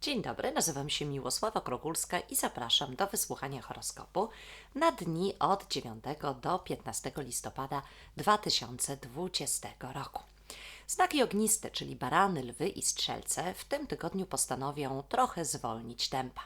Dzień dobry, nazywam się Miłosława Krogulska i zapraszam do wysłuchania horoskopu na dni od 9 do 15 listopada 2020 roku. Znaki ogniste, czyli barany, lwy i strzelce, w tym tygodniu postanowią trochę zwolnić tempa.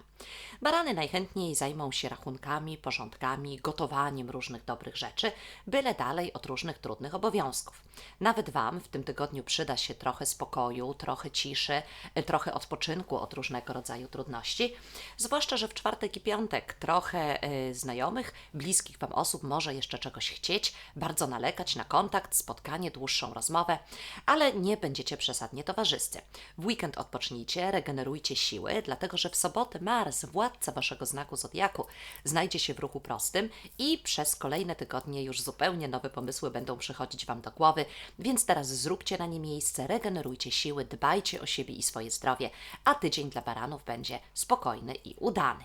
Barany najchętniej zajmą się rachunkami, porządkami, gotowaniem różnych dobrych rzeczy, byle dalej od różnych trudnych obowiązków. Nawet Wam w tym tygodniu przyda się trochę spokoju, trochę ciszy, e, trochę odpoczynku od różnego rodzaju trudności. Zwłaszcza, że w czwartek i piątek trochę e, znajomych, bliskich Wam osób może jeszcze czegoś chcieć, bardzo nalegać na kontakt, spotkanie, dłuższą rozmowę, ale nie będziecie przesadnie towarzyscy. W weekend odpocznijcie, regenerujcie siły, dlatego że w sobotę Mars, władca Waszego znaku zodiaku, znajdzie się w ruchu prostym i przez kolejne tygodnie już zupełnie nowe pomysły będą przychodzić Wam do głowy, więc teraz zróbcie na nie miejsce, regenerujcie siły, dbajcie o siebie i swoje zdrowie, a tydzień dla baranów będzie spokojny i udany.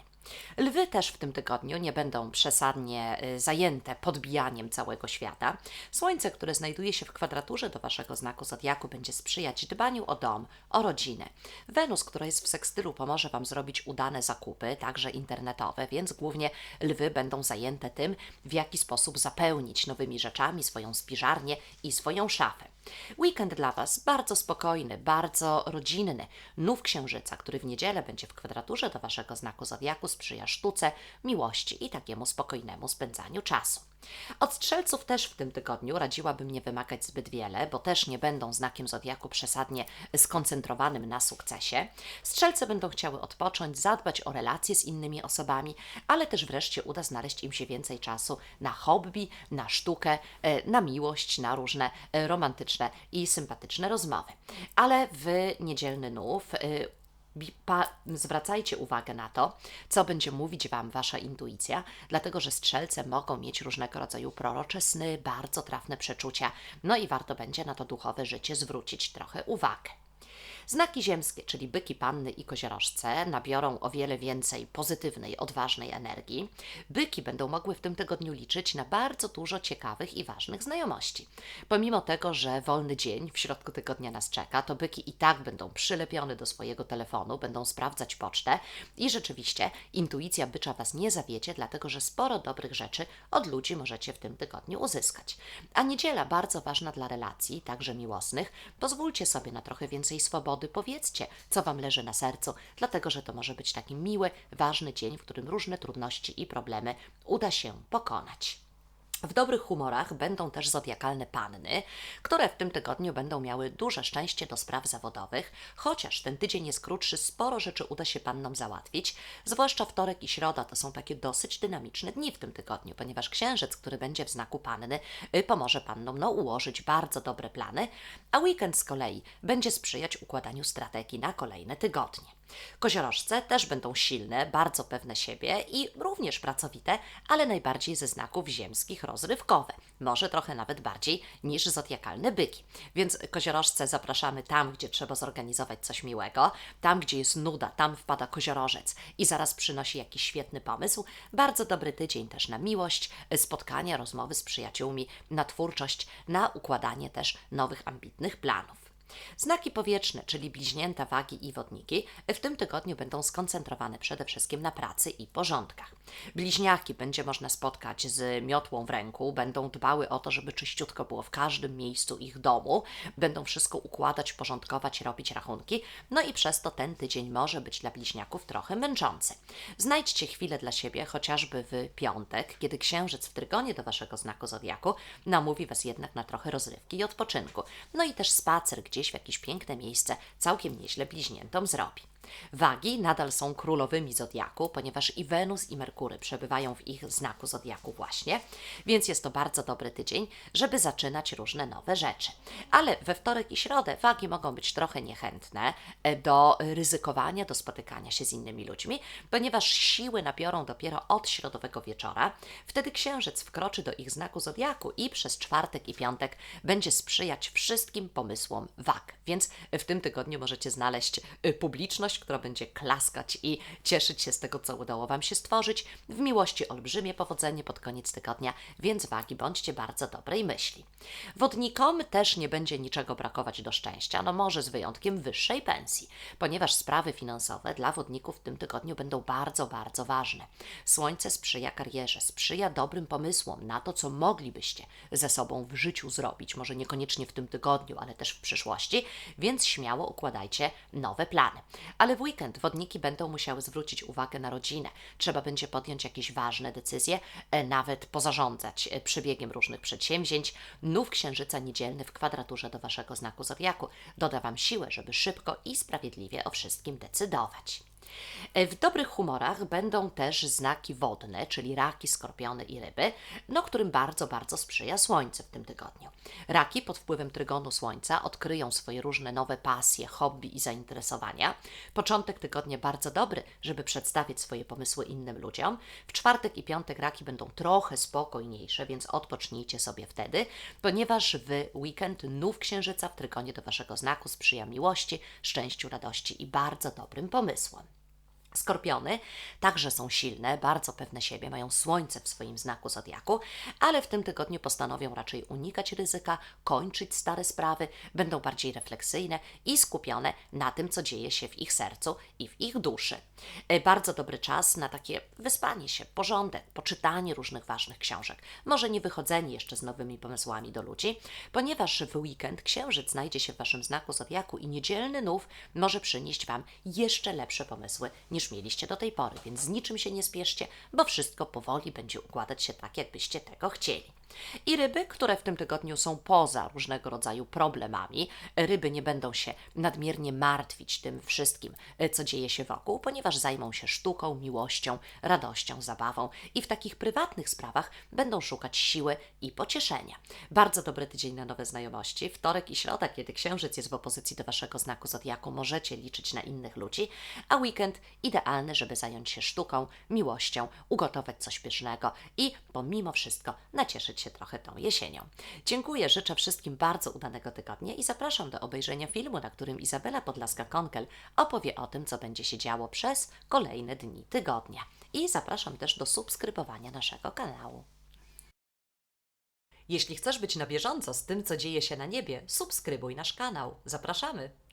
Lwy też w tym tygodniu nie będą przesadnie y, zajęte podbijaniem całego świata. Słońce, które znajduje się w kwadraturze do waszego znaku zodiaku, będzie sprzyjać dbaniu o dom, o rodzinę. Wenus, która jest w sekstylu, pomoże wam zrobić udane zakupy, także internetowe, więc głównie lwy będą zajęte tym, w jaki sposób zapełnić nowymi rzeczami swoją spiżarnię i swoją szafę. Weekend dla Was bardzo spokojny, bardzo rodzinny. Nów księżyca, który w niedzielę będzie w kwadraturze do Waszego znaku zodiaku, sprzyja sztuce, miłości i takiemu spokojnemu spędzaniu czasu. Od strzelców też w tym tygodniu radziłabym nie wymagać zbyt wiele, bo też nie będą znakiem zodiaku przesadnie skoncentrowanym na sukcesie. Strzelce będą chciały odpocząć, zadbać o relacje z innymi osobami, ale też wreszcie uda znaleźć im się więcej czasu na hobby, na sztukę, e, na miłość, na różne e, romantyczne i sympatyczne rozmowy. Ale w niedzielny nów e, zwracajcie uwagę na to, co będzie mówić Wam Wasza intuicja, dlatego że strzelce mogą mieć różnego rodzaju prorocze sny, bardzo trafne przeczucia, no i warto będzie na to duchowe życie zwrócić trochę uwagę. Znaki ziemskie, czyli byki, panny i koziorożce, nabiorą o wiele więcej pozytywnej, odważnej energii. Byki będą mogły w tym tygodniu liczyć na bardzo dużo ciekawych i ważnych znajomości. Pomimo tego, że wolny dzień w środku tygodnia nas czeka, to byki i tak będą przylepione do swojego telefonu, będą sprawdzać pocztę i rzeczywiście intuicja bycza Was nie zawiedzie, dlatego że sporo dobrych rzeczy od ludzi możecie w tym tygodniu uzyskać. A niedziela bardzo ważna dla relacji, także miłosnych. Pozwólcie sobie na trochę więcej swobody powiedzcie, co Wam leży na sercu, dlatego że to może być taki miły, ważny dzień, w którym różne trudności i problemy uda się pokonać. W dobrych humorach będą też zodiakalne panny, które w tym tygodniu będą miały duże szczęście do spraw zawodowych, chociaż ten tydzień jest krótszy, sporo rzeczy uda się pannom załatwić, zwłaszcza wtorek i środa to są takie dosyć dynamiczne dni w tym tygodniu, ponieważ księżyc, który będzie w znaku panny, y, pomoże pannom no, ułożyć bardzo dobre plany, a weekend z kolei będzie sprzyjać układaniu strategii na kolejne tygodnie. Koziorożce też będą silne, bardzo pewne siebie i również pracowite, ale najbardziej ze znaków ziemskich rozrywkowe. Może trochę nawet bardziej niż zodiakalne byki. Więc koziorożce zapraszamy tam, gdzie trzeba zorganizować coś miłego, tam, gdzie jest nuda, tam wpada koziorożec i zaraz przynosi jakiś świetny pomysł. Bardzo dobry tydzień też na miłość, spotkania, rozmowy z przyjaciółmi, na twórczość, na układanie też nowych ambitnych planów. Znaki powietrzne, czyli bliźnięta, wagi i wodniki, w tym tygodniu będą skoncentrowane przede wszystkim na pracy i porządkach. Bliźniaki będzie można spotkać z miotłą w ręku, będą dbały o to, żeby czyściutko było w każdym miejscu ich domu, będą wszystko układać, porządkować, robić rachunki, no i przez to ten tydzień może być dla bliźniaków trochę męczący. Znajdźcie chwilę dla siebie, chociażby w piątek, kiedy księżyc w trygonie do Waszego znaku zodiaku namówi Was jednak na trochę rozrywki i odpoczynku. No i też spacer gdzieś gdzieś w jakieś piękne miejsce całkiem nieźle bliźniętom zrobi. Wagi nadal są królowymi zodiaku, ponieważ i Wenus, i Merkury przebywają w ich znaku zodiaku właśnie, więc jest to bardzo dobry tydzień, żeby zaczynać różne nowe rzeczy. Ale we wtorek i środę wagi mogą być trochę niechętne e, do ryzykowania, do spotykania się z innymi ludźmi, ponieważ siły nabiorą dopiero od środowego wieczora. Wtedy księżyc wkroczy do ich znaku zodiaku i przez czwartek i piątek będzie sprzyjać wszystkim pomysłom wag. Więc w tym tygodniu możecie znaleźć e, publiczność, miłość, która będzie klaskać i cieszyć się z tego, co udało Wam się stworzyć. W miłości olbrzymie powodzenie pod koniec tygodnia, więc wagi bądźcie bardzo dobrej myśli. Wodnikom też nie będzie niczego brakować do szczęścia, no może z wyjątkiem wyższej pensji, ponieważ sprawy finansowe dla wodników w tym tygodniu będą bardzo, bardzo ważne. Słońce sprzyja karierze, sprzyja dobrym pomysłom na to, co moglibyście ze sobą w życiu zrobić, może niekoniecznie w tym tygodniu, ale też w przyszłości, więc śmiało układajcie nowe plany. Ale w weekend wodniki będą musiały zwrócić uwagę na rodzinę. Trzeba będzie podjąć jakieś ważne decyzje, e, nawet pozarządzać e, przebiegiem różnych przedsięwzięć. Nów księżyca niedzielny w kwadraturze do waszego znaku zodiaku doda wam siłę, żeby szybko i sprawiedliwie o wszystkim decydować. E, W dobrych humorach będą też znaki wodne, czyli raki, skorpiony i ryby, no którym bardzo, bardzo sprzyja słońce w tym tygodniu. Raki pod wpływem trygonu słońca odkryją swoje różne nowe pasje, hobby i zainteresowania. Początek tygodnia bardzo dobry, żeby przedstawić swoje pomysły innym ludziom. W czwartek i piątek raki będą trochę spokojniejsze, więc odpocznijcie sobie wtedy, ponieważ w weekend nów księżyca w trygonie do waszego znaku sprzyja miłości, szczęściu, radości i bardzo dobrym pomysłom. Skorpiony także są silne, bardzo pewne siebie, mają słońce w swoim znaku zodiaku, ale w tym tygodniu postanowią raczej unikać ryzyka, kończyć stare sprawy, będą bardziej refleksyjne i skupione na tym, co dzieje się w ich sercu i w ich duszy. E, Bardzo dobry czas na takie wyspanie się, porządek, poczytanie różnych ważnych książek, może nie wychodzenie jeszcze z nowymi pomysłami do ludzi, ponieważ w weekend księżyc znajdzie się w Waszym znaku zodiaku i niedzielny nów może przynieść Wam jeszcze lepsze pomysły niż mieliście do tej pory, więc z niczym się nie spieszcie, bo wszystko powoli będzie układać się tak, jakbyście tego chcieli. I ryby, które w tym tygodniu są poza różnego rodzaju problemami, ryby nie będą się nadmiernie martwić tym wszystkim, e, co dzieje się wokół, ponieważ zajmą się sztuką, miłością, radością, zabawą i w takich prywatnych sprawach będą szukać siły i pocieszenia. Bardzo dobry tydzień na nowe znajomości. Wtorek i środa, kiedy księżyc jest w opozycji do waszego znaku zodiaku, możecie liczyć na innych ludzi, a weekend idealny, żeby zająć się sztuką, miłością, ugotować coś pysznego i pomimo wszystko nacieszyć się trochę tą jesienią. Dziękuję, życzę wszystkim bardzo udanego tygodnia i zapraszam do obejrzenia filmu, na którym Izabela Podlaska-Konkel opowie o tym, co będzie się działo kolejne dni tygodnia. I zapraszam też do subskrybowania naszego kanału. Jeśli chcesz być na bieżąco z tym, co dzieje się na niebie, subskrybuj nasz kanał. Zapraszamy!